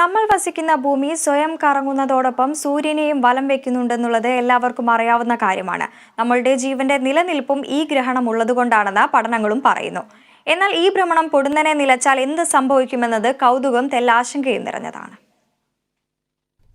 നമ്മൾ വസിക്കുന്ന ഭൂമി സ്വയം കറങ്ങുന്നതോടൊപ്പം സൂര്യനെയും വലം വെക്കുന്നുണ്ടെന്നുള്ളത് എല്ലാവർക്കും അറിയാവുന്ന കാര്യമാണ്. നമ്മളുടെ ജീവന്റെ നിലനിൽപ്പും ഈ ഗ്രഹണം ഉള്ളതുകൊണ്ടാണെന്ന് പഠനങ്ങളും പറയുന്നു. എന്നാൽ ഈ ഭ്രമണം പൊടുന്നനെ നിലച്ചാൽ എന്ത് സംഭവിക്കുമെന്നത് കൗതുകം തെല്ലാശങ്കയും നിറഞ്ഞതാണ്.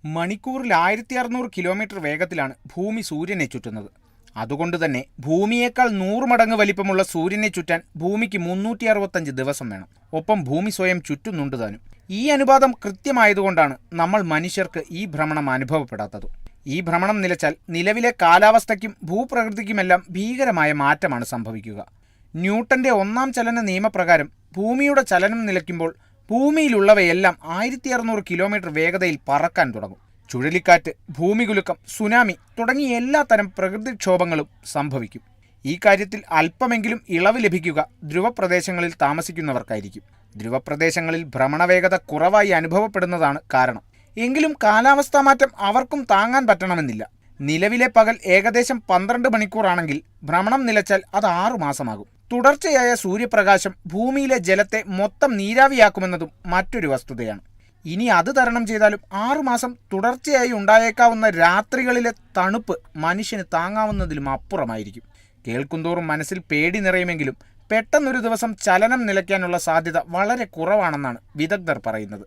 മണിക്കൂറിൽ ആയിരത്തി അറുന്നൂറ് കിലോമീറ്റർ വേഗത്തിലാണ് ഭൂമി സൂര്യനെ ചുറ്റുന്നത്. അതുകൊണ്ട് തന്നെ ഭൂമിയേക്കാൾ നൂറ് മടങ്ങ് വലിപ്പമുള്ള സൂര്യനെ ചുറ്റാൻ ഭൂമിക്ക് മുന്നൂറ്റി അറുപത്തഞ്ച് ദിവസം വേണം. ഒപ്പം ഭൂമി സ്വയം ചുറ്റുന്നുണ്ട് താനും. ഈ അനുപാതം കൃത്യമായതുകൊണ്ടാണ് നമ്മൾ മനുഷ്യർക്ക് ഈ ഭ്രമണം അനുഭവപ്പെടാത്തത്. ഈ ഭ്രമണം നിലച്ചാൽ നിലവിലെ കാലാവസ്ഥയ്ക്കും ഭൂപ്രകൃതിക്കുമെല്ലാം ഭീകരമായ മാറ്റമാണ് സംഭവിക്കുക. ന്യൂട്ടന്റെ ഒന്നാം ചലന നിയമപ്രകാരം ഭൂമിയുടെ ചലനം നിലയ്ക്കുമ്പോൾ ഭൂമിയിലുള്ളവയെല്ലാം ആയിരത്തി അറുന്നൂറ് കിലോമീറ്റർ വേഗതയിൽ പറക്കാൻ തുടങ്ങും. ചുഴലിക്കാറ്റ് ഭൂമികുലുക്കം സുനാമി തുടങ്ങിയ എല്ലാത്തരം പ്രകൃതിക്ഷോഭങ്ങളും സംഭവിക്കും. ഈ കാര്യത്തിൽ അല്പമെങ്കിലും ഇളവ് ലഭിക്കുക ധ്രുവപ്രദേശങ്ങളിൽ താമസിക്കുന്നവർക്കായിരിക്കും. ധ്രുവപ്രദേശങ്ങളിൽ ഭ്രമണവേഗത കുറവായി അനുഭവപ്പെടുന്നതാണ് കാരണം. എങ്കിലും കാലാവസ്ഥാ മാറ്റം അവർക്കും താങ്ങാൻ പറ്റണമെന്നില്ല. നിലവിലെ പകൽ ഏകദേശം പന്ത്രണ്ട് മണിക്കൂറാണെങ്കിൽ ഭ്രമണം നിലച്ചാൽ അത് ആറു മാസമാകും. തുടർച്ചയായ സൂര്യപ്രകാശം ഭൂമിയിലെ ജലത്തെ മൊത്തം നീരാവിയാക്കുമെന്നതും മറ്റൊരു വസ്തുതയാണ്. ഇനി അത് തരണം ചെയ്താലും ആറുമാസം തുടർച്ചയായി ഉണ്ടായേക്കാവുന്ന രാത്രികളിലെ തണുപ്പ് മനുഷ്യന് താങ്ങാവുന്നതിലും അപ്പുറമായിരിക്കും. കേൾക്കുന്തോറും മനസ്സിൽ പേടി നിറയുമെങ്കിലും പെട്ടെന്നൊരു ദിവസം ചലനം നിലയ്ക്കാനുള്ള സാധ്യത വളരെ കുറവാണെന്നാണ് വിദഗ്ധർ പറയുന്നത്.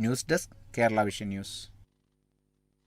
News desk Kerala vision news.